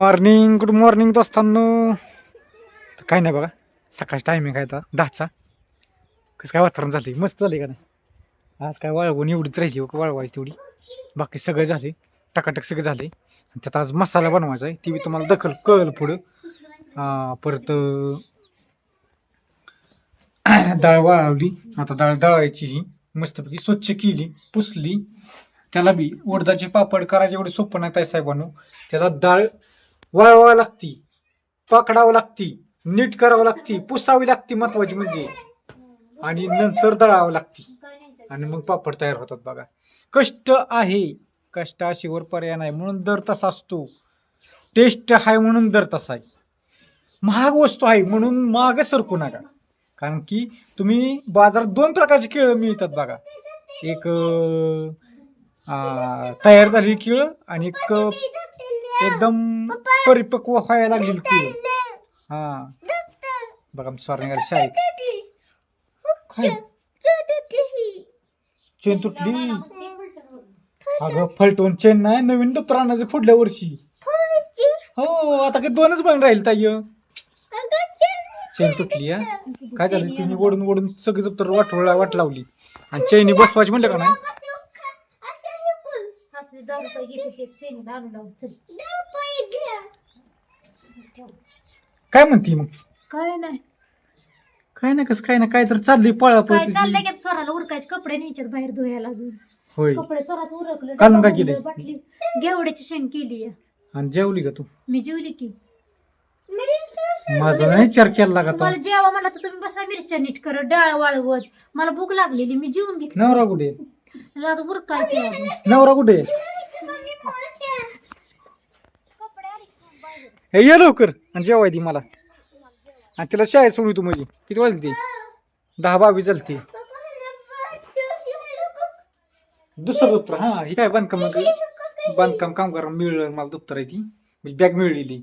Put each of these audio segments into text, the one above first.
Morning good morning दोस्तांनो. तर काय नाही बघा सकाळची टायमिंग आहे आता दहाचा. कसं काय वातावरण झालं मस्त झाले का नाही? आज काय वाळवून एवढीच राहिली वाळवायची तेवढी. बाकी सगळं झाले टकाटक सगळं झाले आणि त्यात आज मसाला बनवायचा आहे ती बी तुम्हाला दखल कळल पुढं. परत डाळ वाळवली आता डाळ दळायची ही. मस्तपैकी स्वच्छ केली पुसली. त्याला बी उडदाचे पापड करायचे एवढे सोपं नाही साहेबांनो. त्याला डाळ वळवावं लागती पकडावं लागती नीट करावं लागती पुसावी लागती महत्वाची म्हणजे. आणि नंतर दळावं लागती. आणि मग पापड तयार होतात बघा. कष्ट आहे कष्टाशीवर पर्याय नाही. म्हणून दर तसा असतो. टेस्ट आहे म्हणून दर तसा आहे. महाग वस्तू आहे म्हणून महाग सरकू नका. कारण की तुम्ही बाजारात दोन प्रकारची केळं मिळतात बघा. एक तयार झालेली केळं आणि एक एकदम परिपक्व व्हायला लागलेली केळं हा. बघा सॉरी निघाली शाळेत. काय चेन तुटली. अगं फलटून चेन नाही नवीन दप्तर आणायचं पुढल्या वर्षी. हो आता काही दोनच बन राहील ताई चेन तुटली हा. काय झालं तिने ओढून ओढून सगळी दप्तर वाट वाट लावली आणि चैनी बसवायची म्हणलं का नाही? दहा रुपये घेते चैनीला आणून लावून चल. काय म्हणती मग? काय नाही. काय नाही कसं काय ना काय तर चाललंय पळा काय चाललंय की स्वराला उरकायचे कपडे न्यायच्यात बाहेर धुयाला अजून. होय. कपडे स्वराच उरकलं काल मग काय केलंय? बाटली. घेवड्याची शेंग केली आणि जेवली का तू? मी जेवली की. माझा नाही विचार केला का तो? तुम्हाला जेवा म्हणलं तर तुम्ही बसा मिरच्या नीट करत डाळ वाळवत. मला भूक लागलेली मी जेवून घेतली. नवरा कुठे? मला आता उरकायचं अजून नवरा कुठे. हे ये लवकर आणि जेवाय ती मला. आणि तिला शाळेत सोडू तू माझी किती वाजली ती? दहा बावीस झाली दुसरं दप्तर हा ही काय बांधकाम बांधकाम कामगार मिळलं मला दप्तर आहे ती. म्हणजे बॅग मिळलेली.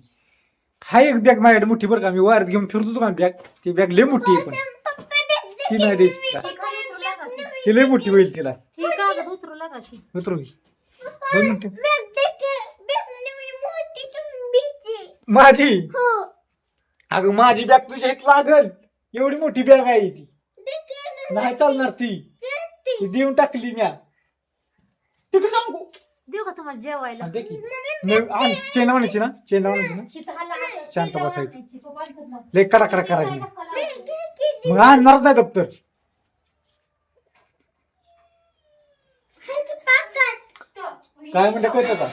हा एक बॅग माझ्याकडे मोठी बरं का मी वाऱ्यात घेऊन फिरत होतो का बॅग ती बॅग लय मोठी आहे पण. ती नाही द्यायची तिला. ती लय मोठी होईल तिला. उतरू. दोन मिनिटं. माझी? अगं माझी बॅग तुझ्या इथं लागल. एवढी मोठी बॅग आहे ती. नाही चालणार ती. ती. देऊन टाकली म्या. तिकडे सांगू देऊ का तुम्हाला जेवायला? दे की. नवीन- आण, चेन लावण्याची ना? चेन लावण्याची ना? शिता बसायचं. लय कडाकडा करायची. धक्का लावायचा. मग आणणारच नाही दप्तर. काय म्हणते कळतं का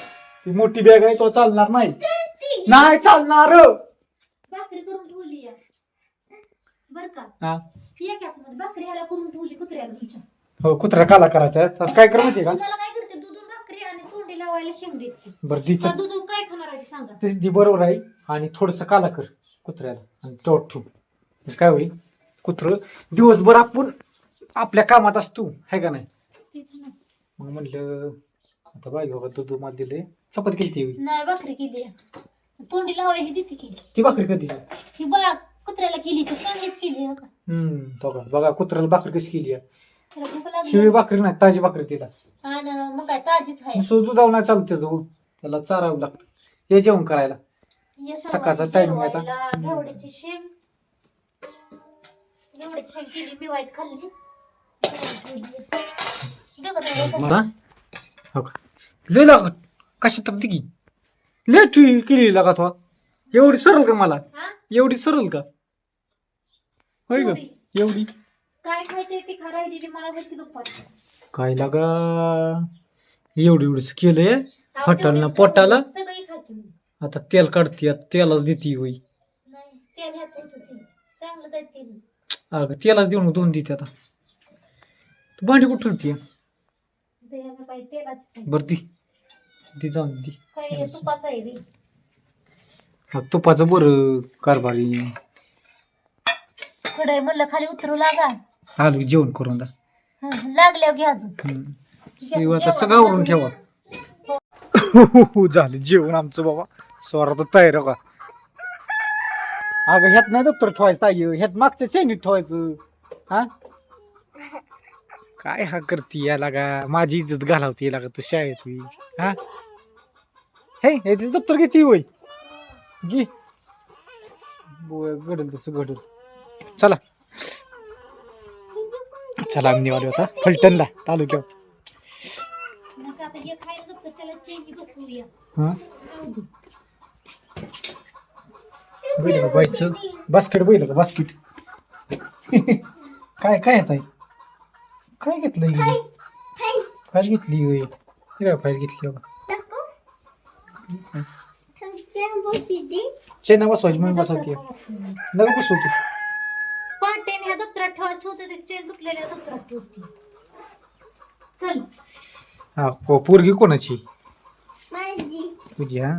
ती मोठी बॅग आहे तो चालणार नाही. नाही चालणार. भाकरी करून ठेवली या. बर का? हा. या की आतमध्ये भाकरी ह्याला करून ठेवली कुत्र्याला तुमच्या. हो कुत्रा काला करायचा आहे. तसं काय का? तुम्हाला करते भाकरी आणि तोंडी लावायला शेंग देते. बरं तिचं का दूध काय खाणार आहे ते सांगा. ते ती बरोबर आहे. आणि थोडस काला कर कुत्र्याला. आणि तोड ठेव. म्हणजे काय होईल? कुत्र दिवसभर आपण आपल्या कामात असतो. है का नाही? तेच ना. मग म्हणलं आता बाई बाबा दूध मला दिले चपाती किती होईल नाही भाकरी केली. आहे. तोंडी लावायला ही देते की. ती भाकरी कधी ही बघा कुत्र्याला केली तर चांगलीच केली आहे का हम्म तो का बघा कुत्र्याला भाकरी कशी केली आहे. त्याला भूक शिळी लागली भाकरी नाही ताजी भाकरी तिला. आणि मग काय ताजीच आहे. नुसतं दुधाव नाही चालत त्याचं हो. त्याला चारावं लागतं. हे जेवण करायला. ये सकाळचा timing आता. जेवायला. घेवड्याची शेंग. घेवड्याची शेंग केली मी वाईच खाल्ली. देऊ का हो का? लय लागत. कशा तर ती. लय ठुई केली लागत वा. एवढी सरळ का मला? हा? एवढी सरळ का? होय ग एवढी. एवढी. काय खायचंय ते खा राहिलेली मला माहिती दुपारची काय लागा? एवढी एवढीच केलंय. तेवढीच पोटाला खाल्ली. सगळी खाते मी. आता तेल काढते आता तेलाच देते होई नाही तेल ह्यात होतं ते. चांगलं तर तेल अगं तेलाच देऊन दोन देते आता. तू भांडी कुठं ठेवते ते तेलाची सांग बरं ती. ती जाऊन काय तुपाचं आहे बी. हा, तुपाचं बरं कारभारी कढई म्हणलं खाली उतरू लागा. आलो की जेवण करून दा हं, लागल्यावर घे अजून. हम्म. शिव आता सगळं आवरून ठेवा. झालं जेवण आमचं बाबा. स्वरात तयार का अगं ह्यात नाही दप्तर ठेवायचं ताई. ह्यात मागच्या चैनीत ठेवायचं. हा? काय हा करती याला का? माझी इज्जत घालावती याला का तू शाळेत हा? हे तिचं दप्तर किती होय घे. घडल तसं घडल. चला. चला आम्ही निघालो होता फलटणला तालुक्यावर. मग आता हा? बैल का बाईचं बास्केट बैल का बास्केट? काय काय येत आहे काय घेतलं फाईल घेतली होय. काय फाईल घेतली बघा. चेना बसवायची म्हणून बसवते. नका बसवू तू पाटेने ह्या दप्तरात ठेवायचं ठेवते ते चेन तुटलेल्या दप्तरात ठेवते. चल. हा पोरगी कोणाची? तुझी हा?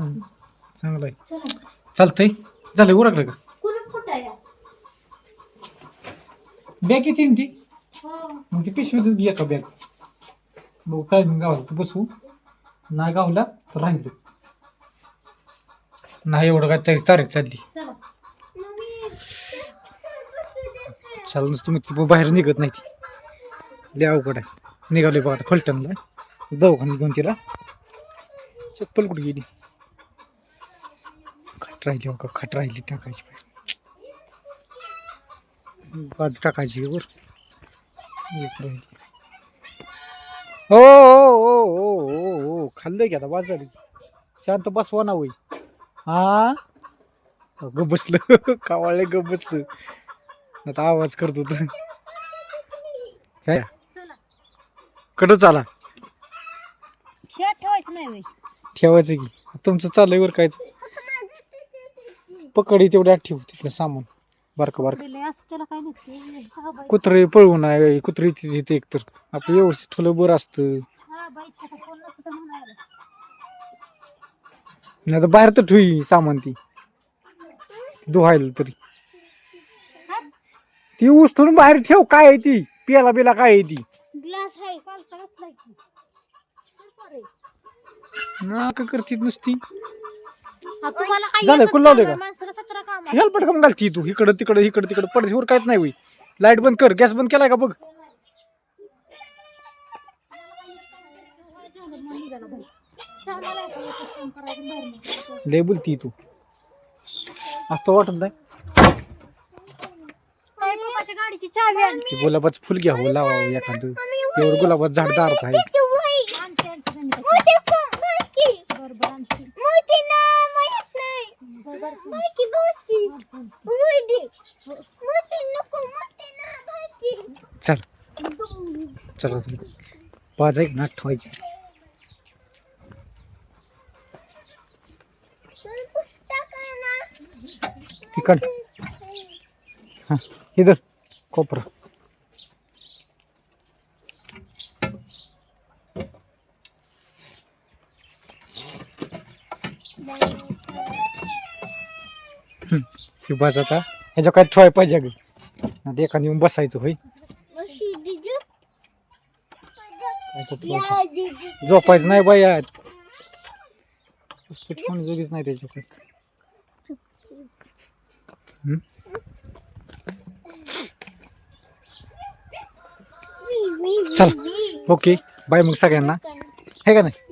चांगलं आहे. चला. चालतंय. झालं उरकलं का? कुलूप फुटाया बॅग येते ना ती? मग ती पिशवीतच घे का बॅग बघू काय मग गावलं तू बसू नाही गावला तर राहिलं नाही एवढं काय तरी तारीख चालली चला चाल नसतं मग ती बाहेर निघत नाही ती लय अवघड आहे निघाले बघा आता फलटणला दवाखान्यात घेऊन तिला चप्पल कुठे गेली खट राहिली बघा खट राहिली टाकायची बाजू टाकायची वर एक हो हो हो हो हो हो खाल्लंय की आता बाज झाली शांत बसवा ना होई. हा? ग बसलं. कावाळे ग बसलं. आता आवाज करतो तर काय? चला? कडं चाला ठेवायचं नाही ठेवायचं की. तुमचं चाललंय वर कायच? पकडी तेवढ्या ठेवू तिथलं सामान. बारकं बारकं. पहिले असं त्याला काय नसते हा बाई. कुत्रे पळवू नाही कुत्री तिथे एकतर. आपलं व्यवस्थित ठेवलं बरं असतं. हा बाई त्याचा फोन नसतं तर म्हणायला नाही तर बाहेर तर ठेवी सामान ती. धुवायला तरी. ती उचलून बाहेर ठेव काय आहे ती? पियाला बिला काय आहे ती? ग्लास आहे कालचा घातलाय की. बरं आहे. ना का करते नुसती. तुम्हाला झालं, कुल लावलंय काम आहे, का? माणसाला सतरा काम आहे. हेल्पट कम घालती तू इकडं तिकडं इकडं तिकडं पडद्यावर काहीच नाही होई लाइट बंद कर गॅस बंद केलाय का बघ झालं, मग निघाला करायचं बाहेर निघायचं. लय बोलती तू असं वाटत नाही काय पप्पाच्या गाडीची चावी आण. ते गुलाबाचं फुल घ्यावं लावावं एखादं एवढं गुलाबाचं झाड दारात आहे. बरं, बरं, आणते. बरं, बरं, चल. चला. पाच एक नाट ठेवायची. तिकड. हा इधर. कोपरा. हम्म, हे बस आता. ह्याच्या काय ठेवाय पाहिजे अगं? एखादी येऊन बसायचं होय. झोपायचं नाही बाई आहेत ठेवून जोगीच नाही त्याच्याकडे. हम्म? चला ओके. बाय मग सगळ्यांना. हे का नाही?